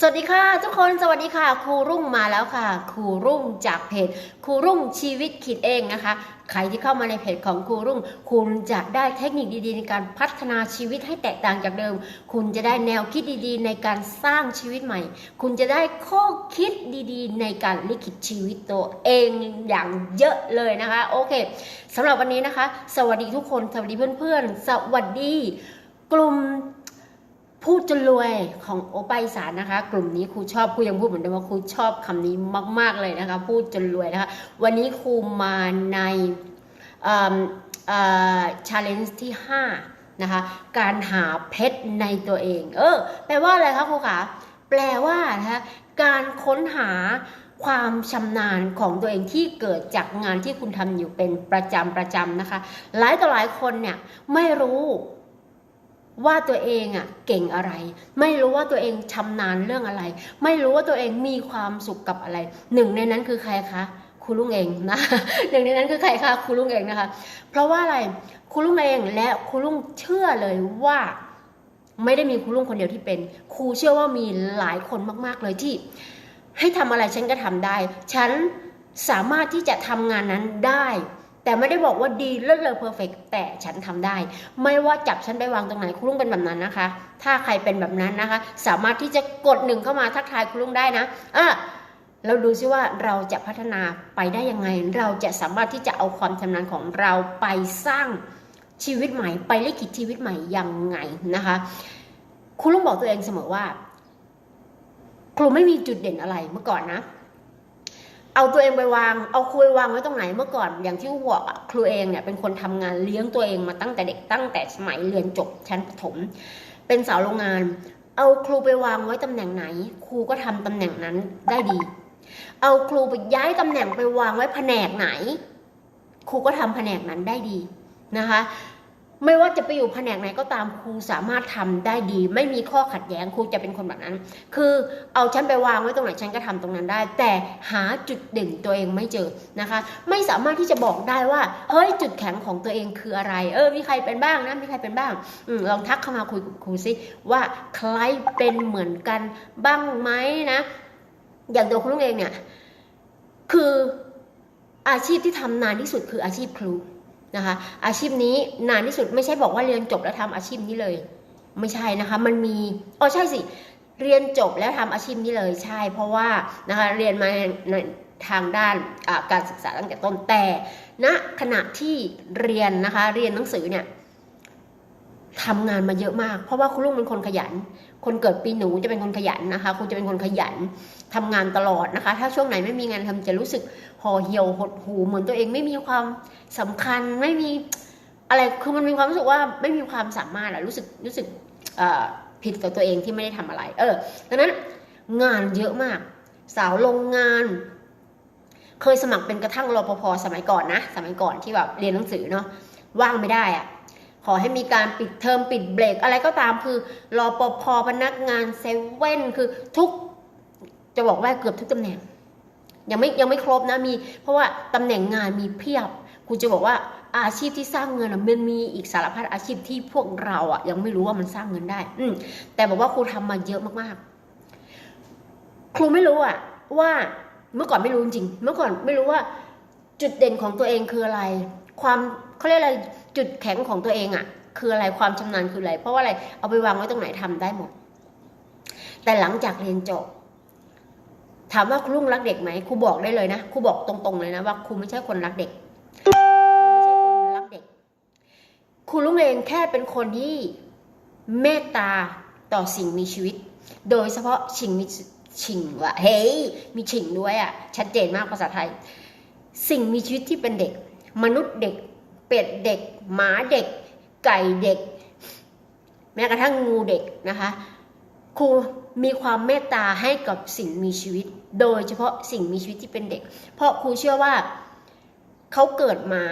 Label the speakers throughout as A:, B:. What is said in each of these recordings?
A: สวัสดีค่ะ ทุกคนสวัสดีค่ะ ครูรุ่งมาแล้วค่ะ ครูรุ่งจากเพจครูรุ่งชีวิตคิดเองนะคะ ใครที่เข้ามาในเพจของครูรุ่ง คุณจะได้เทคนิคดีๆ ในการพัฒนาชีวิตให้แตกต่างจากเดิม คุณจะได้แนวคิดดีๆ ในการสร้างชีวิตใหม่ คุณจะได้ข้อคิดดีๆ ในการลิขิตชีวิตตัวเองอย่างเยอะเลยนะคะโอเคสำหรับวันนี้นะคะ สวัสดีทุกคน สวัสดีเพื่อนๆ สวัสดี กลุ่ม พูดจนรวยของโอปาอีสานนะคะ กลุ่มนี้ครูชอบครูยังพูดเหมือนเดิมว่าครูชอบคำนี้มาก ๆเลยนะคะ พูดจนรวยนะคะ วันนี้ครูมาในชาเลนจ์ที่ 5 นะคะ การหาเพชรในตัวเอง เออ แปลว่าอะไรคะครูขาแปลว่านะคะการค้นหาความชำนาญของตัวเองที่เกิดจากงานที่คุณทำอยู่เป็นประจำประจำนะคะ หลายต่อหลายคนเนี่ยไม่รู้ ว่าตัวเองอะเก่งอะไร ไม่รู้ว่าตัวเองชำนาญเรื่องอะไร ไม่รู้ว่าตัวเองมีความสุขกับอะไร หนึ่งในนั้นคือใครคะครูลุงเองนะหนึ่งในนั้นคือใครคะครูลุงเองนะคะ เพราะว่าอะไรครูลุงเองและครูลุงเชื่อเลยว่าไม่ได้มีครูลุงคนเดียวที่เป็นครูเชื่อว่ามีหลายคนมาก ๆเลยที่ ให้ทำอะไรฉันก็ทำได้ ฉันสามารถที่จะทำงานนั้นได้ แต่ไม่ได้บอกว่าดีเลิศเลอเพอร์เฟกแต่ฉันทำได้ ไม่ว่าจับฉันไปวางตรงไหนคุณลุงเป็นแบบนั้นนะคะ ถ้าใครเป็นแบบนั้นนะคะ สามารถที่จะกดหนึ่งเข้ามาทักทายคุณลุงได้นะอะเราดูซิว่าเราจะพัฒนาไปได้ยังไง เราจะสามารถที่จะเอาความชำนาญของเราไปสร้างชีวิตใหม่ ไปลิขิตชีวิตใหม่ยังไงนะคะคุณลุงบอกตัวเองเสมอว่า ครูไม่มีจุดเด่นอะไรเมื่อก่อนนะ เอาตัวเองไปวาง เอาครูไปวางไว้ตรงไหนเมื่อก่อนอย่างที่บอกอะครูเองเนี่ยเป็นคนทำงานเลี้ยงตัวเองมาตั้งแต่เด็กตั้งแต่สมัยเรียนจบชั้นประถม เป็นสาวโรงงาน เอาครูไปวางไว้ตำแหน่งไหน ครูก็ทำตำแหน่งนั้นได้ดี เอาครูไปย้ายตำแหน่งไปวางไว้แผนกไหน ครูก็ทำแผนกนั้นได้ดีนะคะ ไม่ว่าจะไปอยู่แผนกไหนก็ตามครูสามารถทำได้ดี ไม่มีข้อขัดแย้งครูจะเป็นคนแบบนั้น คือเอาฉันไปวางไว้ตรงไหนฉันก็ทำตรงนั้นได้ แต่หาจุดเด่นตัวเองไม่เจอนะคะ ไม่สามารถที่จะบอกได้ว่าเฮ้ยจุดแข็งของตัวเองคืออะไร เออมีใครเป็นบ้างนะมีใครเป็นบ้างอลองทักเข้ามาคุยกับครูซิว่าใครเป็นเหมือนกันบ้างไหมนะ อย่างตัวคุณลุงเองเนี่ยคืออาชีพที่ทำนานที่สุดคืออาชีพครู นะคะ อาชีพนี้นานที่สุดไม่ใช่บอกว่าเรียนจบแล้วทำอาชีพนี้เลย ไม่ใช่นะคะ มันมีอ๋อใช่สิ เรียนจบแล้วทำอาชีพนี้เลยใช่ เพราะว่านะคะเรียนมาในทางด้านการศึกษาตั้งแต่ต้นแต่ณนะขณะที่เรียนนะคะ เรียนหนังสือเนี่ยทำงานมาเยอะมาก เพราะว่าคุณลุงเป็นคนขยัน คนเกิดปีหนูจะเป็นคนขยันนะคะ คุณจะเป็นคนขยันทำงานตลอดนะคะ ถ้าช่วงไหนไม่มีงานทำจะรู้สึกห่อเหี่ยวหดหูเหมือนตัวเองไม่มีความสำคัญไม่มีอะไรคือมันมีความรู้สึกว่าไม่มีความสามารถอะรู้สึกรู้สึกผิดกับตัวเองที่ไม่ได้ทำอะไร เออดังนั้นงานเยอะมาก สาวโรงงาน เคยสมัครเป็นกระทั่งรปภสมัยก่อนนะ สมัยก่อนที่แบบเรียนหนังสือเนาะว่างไม่ได้อะ ขอให้มีการปิดเทอมปิดเบรกอะไรก็ตามคือรอปภพนักงานเซเว่นคือทุก จะบอกว่าเกือบทุกตำแหน่ง ยังไม่ยังไม่ครบนะมี เพราะว่าตำแหน่งงานมีเพียบครูจะบอกว่าอาชีพที่สร้างเงินมันมีอีกสารพัดอาชีพที่พวกเราอะ ยังไม่รู้ว่ามันสร้างเงินได้ อืแต่บอกว่าครูทำมาเยอะมากๆ ครูไม่รู้อะ ว่าเมื่อก่อนไม่รู้จริง เมื่อก่อนไม่รู้ว่า จุดเด่นของตัวเองคืออะไร ความเขาเรียกอะไรจุดแข็งของตัวเองอะ่ะ คืออะไรความชำนาญคืออะไร เพราะว่าอะไรเอาไปวางไว้ตรงไหนทำได้หมด แต่หลังจากเรียนจบ ถามว่าครูลุงรักเด็กไหมครูบอกได้เลยนะครูบอกตรงๆเลยนะว่าครูไม่ใช่คนรักเด็กครูไม่ใช่คนรักเด็กครูลุงเองแค่เป็นคนที่เมตตาต่อสิ่งมีชีวิต โดยเฉพาะสิ่งมีชิงว่ะเฮ้ยมีชิงด้วยอะ่ะชัดเจนมากภาษาไทย สิ่งมีชีวิตที่เป็นเด็ก มนุษย์เด็ก เป็ดเด็ก หมาเด็ก ไก่เด็ก แม้กระทั่งงูเด็กนะคะครูมีความเมตตาให้กับสิ่งมีชีวิต โดยเฉพาะสิ่งมีชีวิตที่เป็นเด็ก เพราะครูเชื่อว่าเขาเกิดมา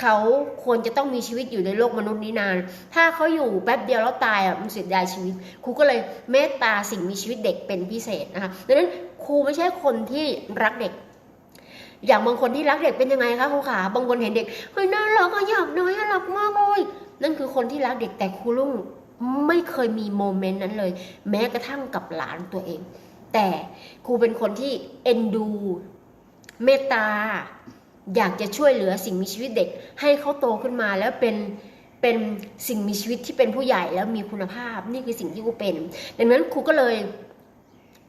A: เขาควรจะต้องมีชีวิตอยู่ในโลกมนุษย์นี้นาน ถ้าเขาอยู่แป๊บเดียวแล้วตายอะมันเสียดายชีวิต ครูก็เลยเมตตาสิ่งมีชีวิตเด็กเป็นพิเศษนะคะดังนั้นครูไม่ใช่คนที่รักเด็ก อย่างบางคนที่รักเด็กเป็นยังไงคะครูขาบางคนเห็นเด็กเฮ้ยน่ารักอะอยากน้อยน่ารักมากเลยนั่นคือคนที่รักเด็กแต่ครูลุงไม่เคยมีโมเมนต์นั้นเลย แม้กระทั่งกับหลานตัวเอง แต่ครูเป็นคนที่เอ็นดู เมตตา อยากจะช่วยเหลือสิ่งมีชีวิตเด็ก ให้เขาโตขึ้นมาแล้วเป็นเป็นสิ่งมีชีวิตที่เป็นผู้ใหญ่แล้วมีคุณภาพ นี่คือสิ่งที่ครูเป็น ดังนั้นครูก็เลย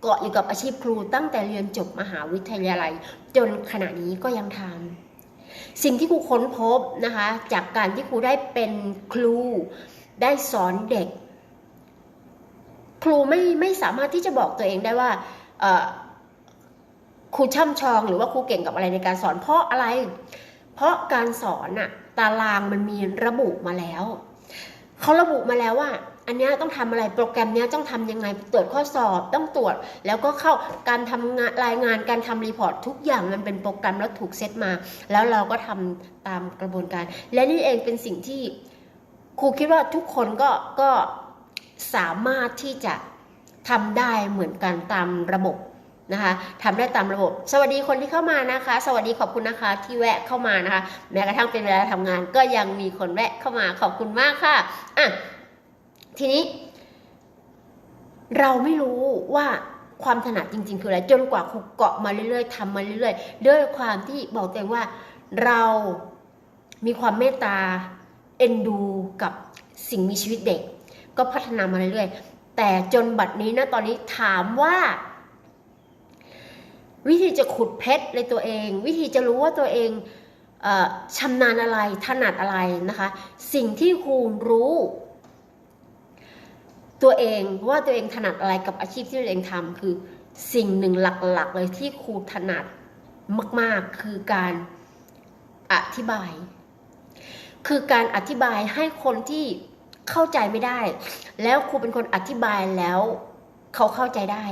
A: เกาะอยู่กับอาชีพครูตั้งแต่เรียนจบมหาวิทยาลัย จนขณะนี้ก็ยังทำสิ่งที่ครูค้นพบนะคะจากการที่ครูได้เป็นครูได้สอนเด็ก ครูไม่ไม่สามารถที่จะบอกตัวเองได้ว่าครูช่ำชองหรือว่าครูเก่งกับอะไรในการสอนเพราะอะไร เพราะการสอนอะตารางมันมีระบุมาแล้ว เขาระบุมาแล้วว่า อันนี้ต้องทำอะไรโปรแกรมนี้ต้องทำยังไงตรวจข้อสอบต้องตรวจ แล้วก็เข้าการทำงานรายงานการทำรีพอร์ตทุกอย่างมันเป็นโปรแกรมแล้วถูกเซตมา แล้วเราก็ทำตามกระบวนการ และนี่เองเป็นสิ่งที่ครูคิดว่าทุกคนก็ก็สามารถที่จะทำได้เหมือนกันตามระบบนะคะทำได้ตามระบบ สวัสดีคนที่เข้ามานะคะ สวัสดีขอบคุณนะคะที่แวะเข้ามานะคะ แม้กระทั่งเป็นเวลาทำงานก็ยังมีคนแวะเข้ามาขอบคุณมากค่ะอะ ทีนี้ เราไม่รู้ว่าความถนัดจริง ๆ คืออะไรจนกว่าครูเกาะมาเรื่อยๆทำมาเรื่อยๆด้วยความที่บอกตัวเองว่าเรามีความเมตตาเอ็นดูกับสิ่งมีชีวิตเด็ก ก็พัฒนามาเรื่อยๆ แต่จนบัดนี้นะตอนนี้ถามว่า วิธีจะขุดเพชรในตัวเอง วิธีจะรู้ว่าตัวเองเอชำนาญอะไรถนัดอะไรนะคะ สิ่งที่ครูรู้ ตัวเองว่าตัวเองถนัดอะไรกับอาชีพที่ตัวเองทำคือสิ่งหนึ่งหลักๆ เลยที่ครูถนัดมาก ๆ คือการอธิบาย คือการอธิบายให้คนที่เข้าใจไม่ได้ แล้วครูเป็นคนอธิบายแล้วเขาเข้าใจได้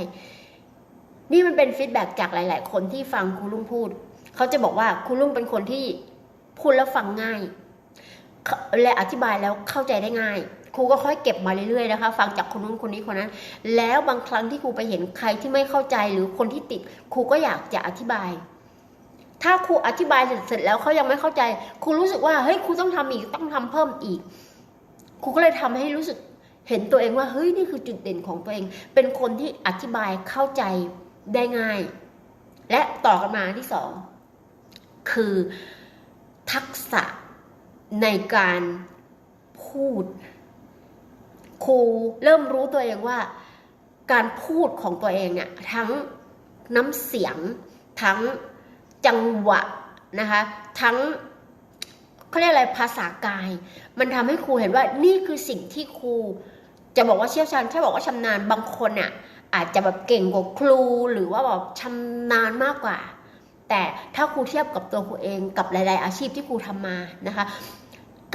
A: นี่มันเป็นฟีดแบ็กจากหลาย ๆ คนที่ฟังครูลุงพูด เขาจะบอกว่าครูลุงเป็นคนที่พูดแล้วฟังง่าย และอธิบายแล้วเข้าใจได้ง่าย ครูก็ค่อยเก็บมาเรื่อยๆนะคะ ฟังจากคนนู้นคนนี้คนนั้น แล้วบางครั้งที่ครูไปเห็นใครที่ไม่เข้าใจหรือคนที่ติดครูก็อยากจะอธิบาย ถ้าครูอธิบายเสร็จแล้วเขายังไม่เข้าใจ ครูรู้สึกว่าเฮ้ยครูต้องทำอีกต้องทำเพิ่มอีก ครูก็เลยทำให้รู้สึกเห็นตัวเองว่าเฮ้ยนี่คือจุดเด่นของตัวเอง เป็นคนที่อธิบายเข้าใจได้ง่าย และต่อกันมาที่สองคือทักษะในการพูด ครูเริ่มรู้ตัวเองว่า การพูดของตัวเองเนี่ยทั้งน้ำเสียง ทั้งจังหวะนะคะทั้งเขาเรียกอะไรภาษากาย มันทำให้ครูเห็นว่านี่คือสิ่งที่ครู จะบอกว่าเชี่ยวชาญแค่บอกว่าชำนาญบางคนเนี่ยอาจจะแบบเก่งกว่าครูหรือว่าแบบชำนาญมากกว่า แต่ถ้าครูเทียบกับตัวครูเองกับหลาย ๆ อาชีพที่ครูทำมานะคะ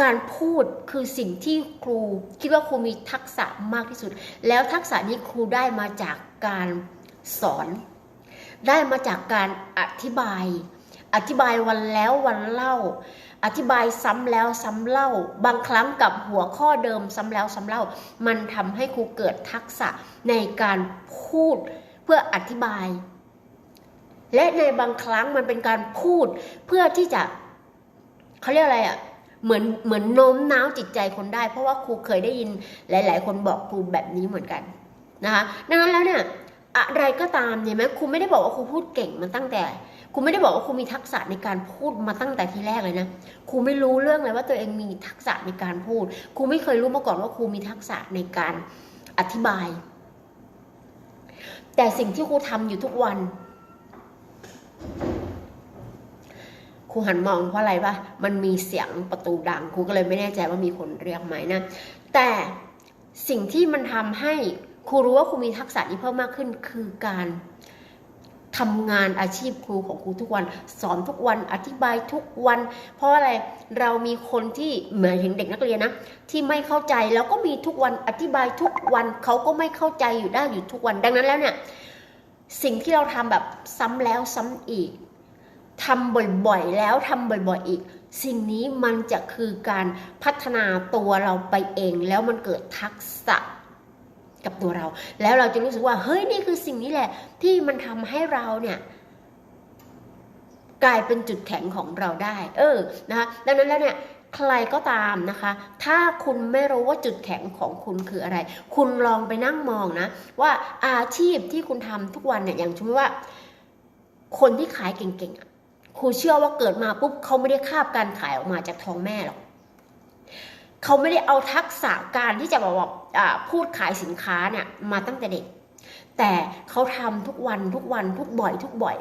A: การพูดคือสิ่งที่ครูคิดว่าครูมีทักษะมากที่สุด แล้วทักษะนี้ครูได้มาจากการสอน ได้มาจากการอธิบาย อธิบายวันแล้ววันเล่า อธิบายซ้ำแล้วซ้ำเล่า บางครั้งกับหัวข้อเดิมซ้ำแล้วซ้ำเล่า มันทำให้ครูเกิดทักษะในการพูดเพื่ออธิบาย และในบางครั้งมันเป็นการพูดเพื่อที่จะเขาเรียกอะไรอะ่ะ เหมือนเหมือนโน้มน้าวจิตใจคนได้ เพราะว่าครูเคยได้ยินหลาย ๆ คนบอกครูแบบนี้เหมือนกันนะคะดังนั้นแล้วเนี่ยอะไรก็ตามเนี่ยแม้ครูไม่ได้บอกว่าครูพูดเก่งมันตั้งแต่ครูไม่ได้บอกว่าครูมีทักษะในการพูดมาตั้งแต่ทีแรกเลยนะครูไม่รู้เรื่องเลยว่าตัวเองมีทักษะในการพูดครูไม่เคยรู้มาก่อนว่าครูมีทักษะในการอธิบาย แต่สิ่งที่ครูทำอยู่ทุกวัน รูหันมองเพราะอะไรปะมันมีเสียงประตูดังครูก็เลยไม่แน่ใจว่ามีคนเรียกไหมนะ แต่สิ่งที่มันทำให้ครูรู้ว่าครูมีทักษะนี้เพิ่มมากขึ้นคือการทำงานอาชีพครูของครูทุกวัน สอนทุกวันอธิบายทุกวัน เพราะอะไรเรามีคนที่เหมือนถึงเด็กนักเรียนนะที่ไม่เข้าใจแล้วก็มีทุกวันอธิบายทุกวันเขาก็ไม่เข้าใจอยู่ได้อยู่ทุกวันดังนั้นแล้วเนี่ยสิ่งที่เราทำแบบซ้ำแล้วซ้ำอีก ทำบ่อยๆ แล้วทำบ่อยๆอีก สิ่งนี้มันจะคือการพัฒนาตัวเราไปเอง แล้วมันเกิดทักษะกับตัวเรา แล้วเราจะรู้สึกว่าเฮ้ยนี่คือสิ่งนี้แหละ ที่มันทำให้เราเนี่ยกลายเป็นจุดแข็งของเราได้ เออนะคะดังนั้นแล้วเนี่ยใครก็ตามนะคะ ถ้าคุณไม่รู้ว่าจุดแข็งของคุณคืออะไร คุณลองไปนั่งมองนะ ว่าอาชีพที่คุณทำทุกวันเนี่ยอย่างเช่นว่า คนที่ขายเก่งๆอะ ครูเชื่อว่าเกิดมาปุ๊บเขาไม่ได้คาบการขายออกมาจากท้องแม่หรอกเขาไม่ได้เอาทักษะการที่จะบบว่าอ่าพูดขายสินค้าเนี่ยมาตั้งแต่เด็ก แต่เขาทำทุกวันทุกวันทุกบ่อย ทุกบ่อย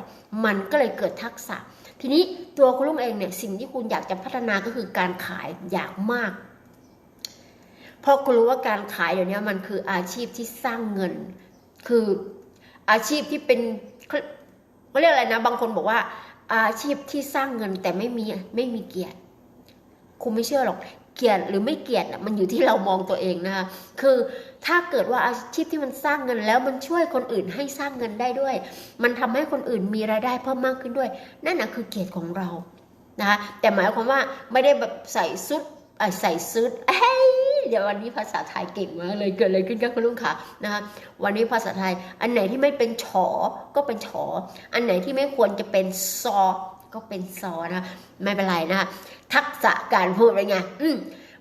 A: มันก็เลยเกิดทักษะ ทีนี้ตัวคุณลุงเองเนี่ยสิ่งที่คุณอยากจะพัฒนาก็คือการขายอยากมาก เพราะคุณรู้ว่าการขายเดี๋ยวนี้มันคืออาชีพที่สร้างเงิน คืออาชีพที่เป็นเขาเรียกอะไรนะ บางคนบอกว่า อาชีพที่สร้างเงินแต่ไม่มีไม่มีเกียรติ คุณไม่เชื่อหรอกเกียรติหรือไม่เกียรติมันอยู่ที่เรามองตัวเองนะคะคือถ้าเกิดว่าอาชีพที่มันสร้างเงินแล้วมันช่วยคนอื่นให้สร้างเงินได้ด้วย มันทำให้คนอื่นมีรายได้เพิ่มมากขึ้นด้วย นั่นนะคือเกียรติของเรานะคะแต่หมายความว่าไม่ได้แบบใส่ซุดใส่ซุดเอ้ย เดี๋ยววันนี้ภาษาไทยเก่งมากเลยเกิดอะไรขึ้นกับคุณลุงคะนะคะวันนี้ภาษาไทย อันไหนที่ไม่เป็นฉอก็เป็นฉออันไหนที่ไม่ควรจะเป็นซอ ก็เป็นซอนะไม่เป็นไรนะคะทักษะการพูดเป็นไงอืม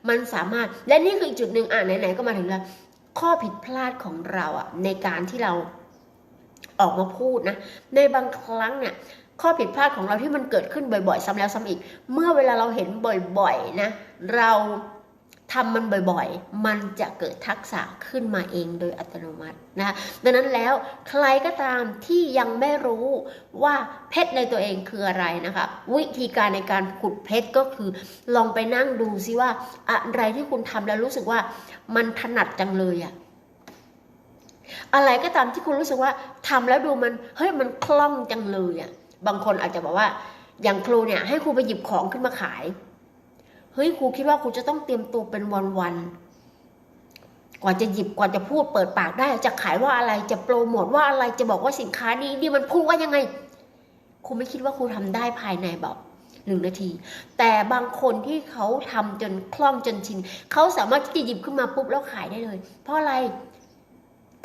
A: มันสามารถและนี่คืออีกจุดหนึ่งอะไหนๆก็มาถึงแล้วข้อผิดพลาดของเราอะในการที่เราออกมาพูดนะในบางครั้งเนี่ยข้อผิดพลาดของเราที่มันเกิดขึ้นบ่อยๆ ซ้ำแล้วซ้ำอีก เมื่อเวลาเราเห็นบ่อยๆนะ เรา ทำมันบ่อยๆ มันจะเกิดทักษะขึ้นมาเองโดยอัตโนมัตินะคะดังนั้นแล้วใครก็ตามที่ยังไม่รู้ว่าเพชรในตัวเองคืออะไรนะคะวิธีการในการขุดเพชรก็คือ ลองไปนั่งดูซิว่าอะไรที่คุณทำแล้วรู้สึกว่ามันถนัดจังเลยอะอะไรก็ตามที่คุณรู้สึกว่าทำแล้วดูมันเฮ้ยมันคล่องจังเลยอะบางคนอาจจะบอกว่าอย่างครูเนี่ยให้ครูไปหยิบของขึ้นมาขาย เฮ้ยครูคิดว่าครูจะต้องเตรียมตัวเป็นวันๆกว่าจะหยิบกว่าจะพูดเปิดปากได้ จะขายว่าอะไรจะโปรโมทว่าอะไรจะบอกว่าสินค้านี้นี่มันพูดว่ายังไงครูไม่คิดว่าครูทำได้ภายในแบบหนึ่งนาที แต่บางคนที่เขาทำจนคล่องจนชินเขาสามารถที่จะหยิบขึ้นมาปุ๊บแล้วขายได้เลย เพราะอะไร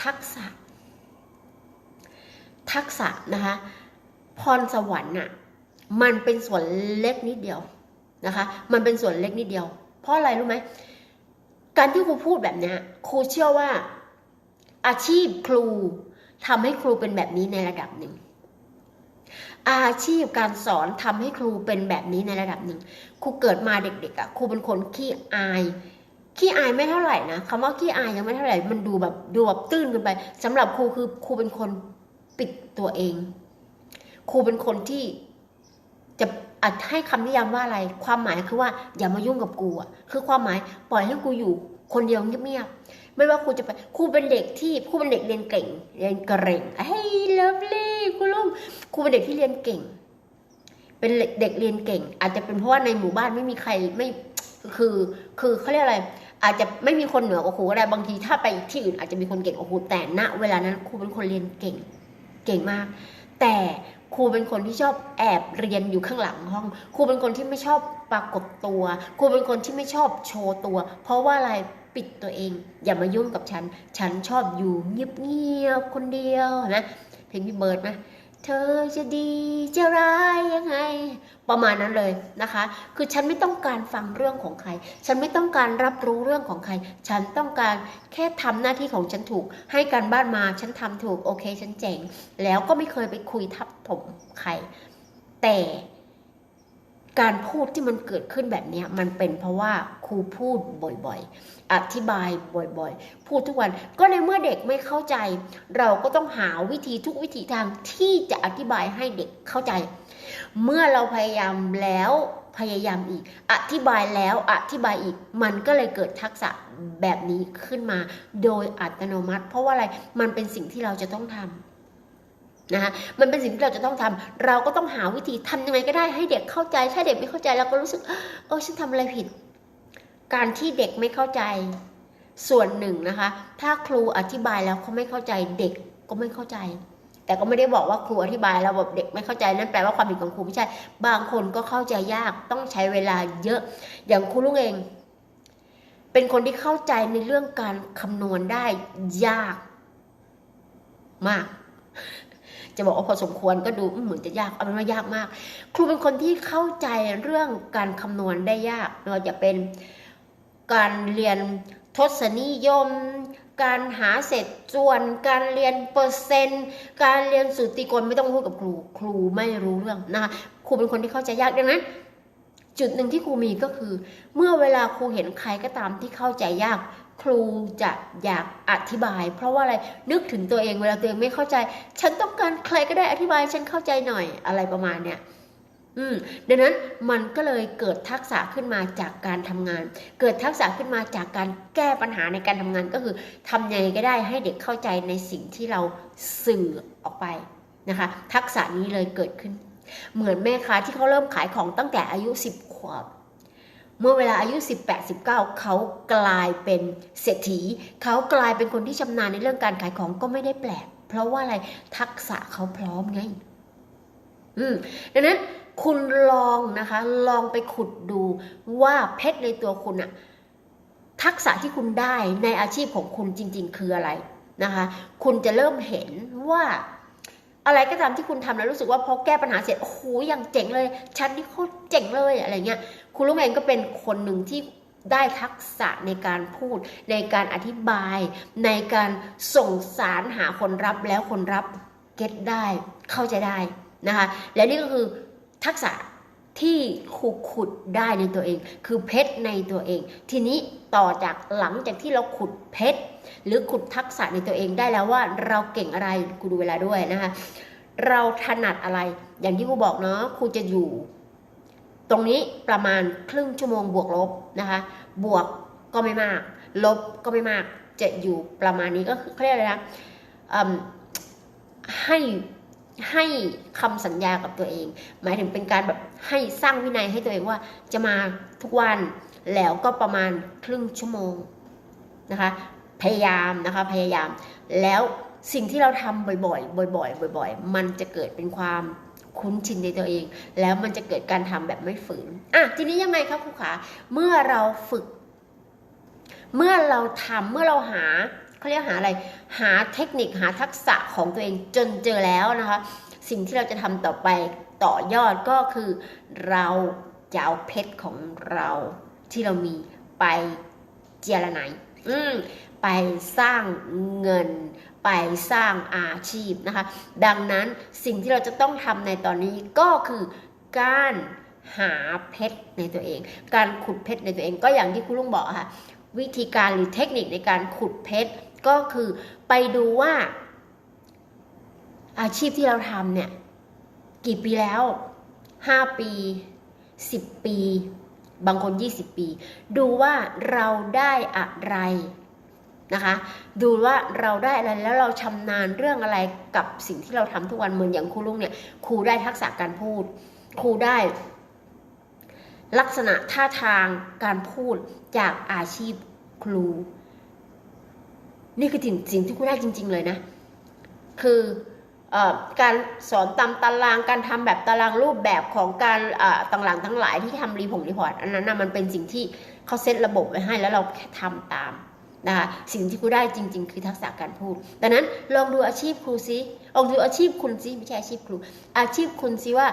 A: ทักษะ ทักษะนะคะพรสวรรค์น่ะมันเป็นส่วนเล็กนิดเดียว นะคะ มันเป็นส่วนเล็กนิดเดียว เพราะอะไรรู้ไหม การที่ครูพูดแบบนี้ครูเชื่อว่าอาชีพครูทำให้ครูเป็นแบบนี้ในระดับหนึ่ง อาชีพการสอนทำให้ครูเป็นแบบนี้ในระดับหนึ่ง ครูเกิดมาเด็กๆอะครูเป็นคนขี้อายขี้อายไม่เท่าไหร่นะคำว่าขี้อายยังไม่เท่าไหร่ มันดูแบบดูแบบตื้นเกันไปสำหรับครูคือครูเป็นคนปิดตัวเอง ครูเป็นคนที่ อาจให้คำนิยามว่าอะไร ความหมายคือว่าอย่ามายุ่งกับกูอะคือความหมายปล่อยให้กูอยู่คนเดียวเงียบๆไม่ว่าครูจะไปครูเป็นเด็กที่ครูเป็นเด็กเรียนเก่ง เรียนเก่งเฮ้ยเลิฟลี่คุณลุงครูเป็นเด็กที่เรียนเก่ง เป็นเด็กเรียนเก่ง อาจจะเป็นเพราะว่าในหมู่บ้านไม่มีใครไม่คือคือเขาเรียกอะไร อาจจะไม่มีคนเหนือกว่าครูก็ได้บางทีถ้าไปที่อื่นอาจจะมีคนเก่งกว่าครูแต่ณเวลานั้นครูเป็นคนเรียนเก่ง เก่งมาก แต่ ครูเป็นคนที่ชอบแอบเรียนอยู่ข้างหลังห้อง ครูเป็นคนที่ไม่ชอบปรากฏตัว ครูเป็นคนที่ไม่ชอบโชว์ตัว เพราะว่าอะไรปิดตัวเอง อย่ามายุ่งกับฉัน ฉันชอบอยู่เงียบๆคนเดียวนะเพลงพี่เบิร์ดนะ เธอจะดีจะร้ายยังไง ประมาณนั้นเลยนะคะ คือฉันไม่ต้องการฟังเรื่องของใคร ฉันไม่ต้องการรับรู้เรื่องของใคร ฉันต้องการแค่ทำหน้าที่ของฉันถูก ให้การบ้านมาฉันทำถูกโอเค ฉันเจ๋ง แล้วก็ไม่เคยไปคุยทับถมใคร แต่ การพูดที่มันเกิดขึ้นแบบนี้มันเป็นเพราะว่าครูพูดบ่อยๆ อธิบายบ่อยๆ พูดทุกวันก็ในเมื่อเด็กไม่เข้าใจ เราก็ต้องหาวิธีทุกวิธีทางที่จะอธิบายให้เด็กเข้าใจ เมื่อเราพยายามแล้วพยายามอีก อธิบายแล้วอธิบายอีก มันก็เลยเกิดทักษะแบบนี้ขึ้นมา โดยอัตโนมัติ เพราะว่าอะไรมันเป็นสิ่งที่เราจะต้องทำ นะคะมันเป็นสิ่งที่เราจะต้องทำเราก็ต้องหาวิธีทำยังไงก็ได้ให้เด็กเข้าใจถ้าเด็กไม่เข้าใจเราก็รู้สึกเออฉันทำอะไรผิด การที่เด็กไม่เข้าใจส่วนหนึ่งนะคะ ถ้าครูอธิบายแล้วเขาไม่เข้าใจเด็กก็ไม่เข้าใจ แต่ก็ไม่ได้บอกว่าครูอธิบายแล้วแบบเด็กไม่เข้าใจนั่นแปลว่าความผิดของครูไม่ใช่ บางคนก็เข้าใจยากต้องใช้เวลาเยอะอย่างครูลุงเอง เป็นคนที่เข้าใจในเรื่องการคำนวณได้ยากมาก จะบอกว่าพอสมควรก็ดูเหมือนจะยากเอาเป็นว่ายากมาก ครูเป็นคนที่เข้าใจเรื่องการคำนวณได้ยากไม่ว่าจะเป็นการเรียนทศนิยม การหาเศษส่วน การเรียนเปอร์เซนต์ การเรียนสูตรตรีโกณไม่ต้องพูดกับครู ครูไม่รู้เรื่องนะคะครูเป็นคนที่เข้าใจยากดังนั้นจุดหนึ่งที่ครูมีก็คือ เมื่อเวลาครูเห็นใครก็ตามที่เข้าใจยาก ครูจะอยากอธิบาย เพราะว่าอะไรนึกถึงตัวเองเวลาตัวเองไม่เข้าใจ ฉันต้องการใครก็ได้อธิบายฉันเข้าใจหน่อยอะไรประมาณเนี้ยอืมดังนั้นมันก็เลยเกิดทักษะขึ้นมาจากการทำงาน เกิดทักษะขึ้นมาจากการแก้ปัญหาในการทำงานก็คือทำยังไงก็ได้ให้เด็กเข้าใจในสิ่งที่เราสื่อออกไปนะคะ ทักษะนี้เลยเกิดขึ้น เหมือนแม่ค้าที่เขาเริ่มขายของตั้งแต่อายุ 10 ขวบ เมื่อเวลาอายุ 18 19 เขากลายเป็นเศรษฐี เขากลายเป็นคนที่ชำนาญในเรื่องการขายของก็ไม่ได้แปลก เพราะว่าอะไรทักษะเขาพร้อมไง อืมดังนั้นคุณลองนะคะ ลองไปขุดดูว่าเพชรในตัวคุณอะทักษะที่คุณได้ในอาชีพของคุณจริง ๆ คืออะไรนะคะ คุณจะเริ่มเห็นว่าอะไรก็ตามที่คุณทำแล้วรู้สึกว่าพอแก้ปัญหาเสร็จโอ้โหอย่างเจ๋งเลย ฉันนี่โคตรเจ๋งเลยอะไรเงี้ย คุณลุงเองก็เป็นคนหนึ่งที่ได้ทักษะในการพูด ในการอธิบาย ในการส่งสารหาคนรับแล้วคนรับเก็ตได้เข้าใจได้นะคะและนี่ก็คือทักษะที่ครูขุดได้ในตัวเอง คือเพชรในตัวเอง ทีนี้ต่อจากหลังจากที่เราขุดเพชรหรือขุดทักษะในตัวเองได้แล้วว่าเราเก่งอะไรครูดูเวลาด้วยนะคะเราถนัดอะไรอย่างที่ครูบอกเนาะครูจะอยู่ ตรงนี้ประมาณครึ่งชั่วโมงบวกลบนะคะ บวกก็ไม่มาก ลบก็ไม่มากจะอยู่ประมาณนี้ก็คือเขาเรียกอะไรนะให้ให้คำสัญญากับตัวเอง หมายถึงเป็นการแบบให้สร้างวินัยให้ตัวเองว่าจะมาทุกวันแล้วก็ประมาณครึ่งชั่วโมงนะคะ พยายามนะคะพยายาม แล้วสิ่งที่เราทำบ่อยๆ บ่อย ๆ บ่อย ๆ มันจะเกิดเป็นความ คุ้นชินในตัวเอง แล้วมันจะเกิดการทำแบบไม่ฝืนอะทีนี้ยังไงครับครูขาเมื่อเราฝึก เมื่อเราทำเมื่อเราหาเขาเรียกหาอะไร หาเทคนิคหาทักษะของตัวเองจนเจอแล้วนะคะ สิ่งที่เราจะทำต่อไปต่อยอดก็คือ เราจะเอาเพชรของเราที่เรามีไปเจรไนาอืมไปสร้างเงิน ไปสร้างอาชีพนะคะ ดังนั้นสิ่งที่เราจะต้องทำในตอนนี้ก็คือการหาเพชรในตัวเอง การขุดเพชรในตัวเองก็อย่างที่คุณลุงบอกค่ะ วิธีการหรือเทคนิคในการขุดเพชรก็คือไปดูว่า อาชีพที่เราทำเนี่ย กี่ปีแล้ว 5 ปี 10 ปี บางคน 20 ปี ดูว่าเราได้อะไร นะคะ ดูว่าเราได้อะไรแล้วเราชำนาญเรื่องอะไรกับสิ่งที่เราทำทุกวันเหมือนอย่างครูลุงเนี่ยครูได้ทักษะการพูด ครูได้ ลักษณะท่าทางการพูดจากอาชีพครู นี่คือสิ่งสิ่งที่ครูได้จริง ๆ เลยนะ คือการสอนตามตารางการทำแบบตารางรูปแบบของการต่างๆทั้งหลายที่ทำรีพงรีพอร์ตอันนั้นนะมันเป็นสิ่งที่เขาเซตระบบไว้ให้แล้วเราแค่ทำตาม นะคะสิ่งที่ครูได้จริง ๆ คือทักษะการพูด ดังนั้นลองดูอาชีพครูซิลองดูอาชีพคุณซิไม่ใช่อาชีพครู อาชีพคุณซิว่า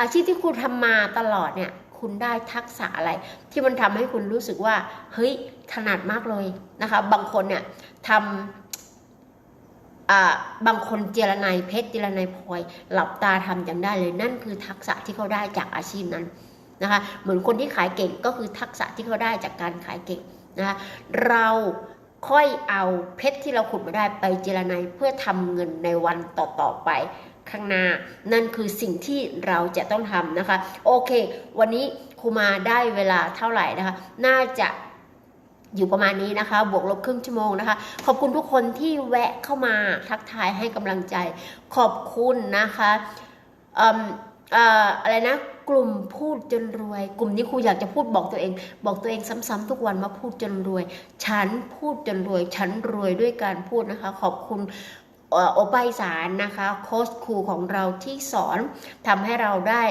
A: อาชีพที่ครูทำมาตลอดเนี่ยคุณได้ทักษะอะไร ที่มันทำให้คุณรู้สึกว่าเฮ้ยถนัดมากเลยนะคะบางคนเนี่ยทำบางคนเจรนายเพชรเจรนายพลอยหลับตาทำยังได้เลยนั่นคือทักษะที่เขาได้จากอาชีพนั้นนะคะเหมือนคนที่ขายเก่งก็คือทักษะที่เขาได้จากการขายเก่ง นะคะเราค่อยเอาเพชรที่เราขุดมาได้ไปเจรนายเพื่อทำเงินในวันต่อๆไปข้างหน้า นั่นคือสิ่งที่เราจะต้องทำนะคะ โอเค วันนี้ครูมาได้เวลาเท่าไหร่นะคะ น่าจะอยู่ประมาณนี้นะคะ บวกลบครึ่งชั่วโมงนะคะ ขอบคุณทุกคนที่แวะเข้ามาทักทายให้กำลังใจ ขอบคุณนะคะออออะไรนะ กลุ่มพูดจนรวย กลุ่มนี้ครูอยากจะพูดบอกตัวเอง บอกตัวเองซ้ำๆทุกวันมาพูดจนรวย ฉันพูดจนรวย ฉันรวยด้วยการพูดนะคะ ขอบคุณโอปาอีสารนะคะโค้ชครูของเราที่สอนทำให้เราได้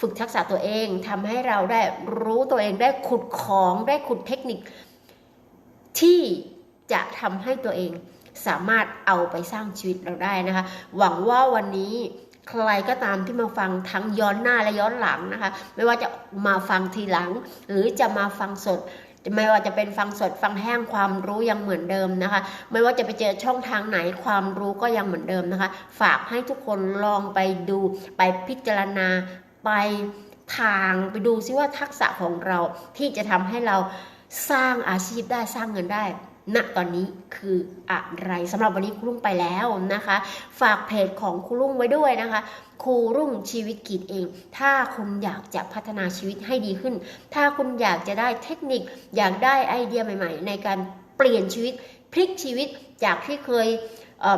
A: ฝึกทักษะตัวเองทำให้เราได้รู้ตัวเองได้ขุดของได้ขุดเทคนิค ที่จะทำให้ตัวเองสามารถเอาไปสร้างชีวิตเราได้นะคะ หวังว่าวันนี้ ใครก็ตามที่มาฟังทั้งย้อนหน้าและย้อนหลังนะคะ ไม่ว่าจะมาฟังทีหลัง หรือจะมาฟังสดไม่ว่าจะเป็นฟังสดฟังแห้งความรู้ยังเหมือนเดิมนะคะ ไม่ว่าจะไปเจอช่องทางไหนความรู้ก็ยังเหมือนเดิมนะคะ ฝากให้ทุกคนลองไปดูไปพิจารณาไปทางไปดูซิว่าทักษะของเราที่จะทำให้เราสร้างอาชีพได้สร้างเงินได้ ณตอนนี้คืออะไรสำหรับวันนี้ครูรุ่งไปแล้วนะคะ ฝากเพจของครูรุ่งไว้ด้วยนะคะครูรุ่งชีวิตกิจเอง ถ้าคุณอยากจะพัฒนาชีวิตให้ดีขึ้น ถ้าคุณอยากจะได้เทคนิค อยากได้ไอเดียใหม่ ๆ ในการเปลี่ยนชีวิตพลิกชีวิตจากที่เคย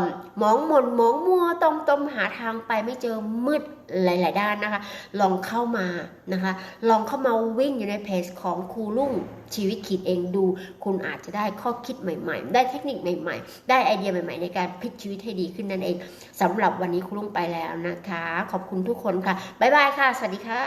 A: มมองหมนมองมัวต้มต้มหาทางไปไม่เจอมืดหลาย ๆ ด้านนะคะ ลองเข้ามานะคะ ลองเข้ามาวิ่งอยู่ในเพจของครูรุ่งชีวิตขีดเองดู คุณอาจจะได้ข้อคิดใหม่ ๆ ได้เทคนิคใหม่ ๆ ได้ไอเดียใหม่ ๆ ในการพลิกชีวิตให้ดีขึ้นนั่นเองสำหรับวันนี้ครูรุ่งไปแล้วนะคะ ขอบคุณทุกคนค่ะบ๊ายบายค่ะ สวัสดีค่ะ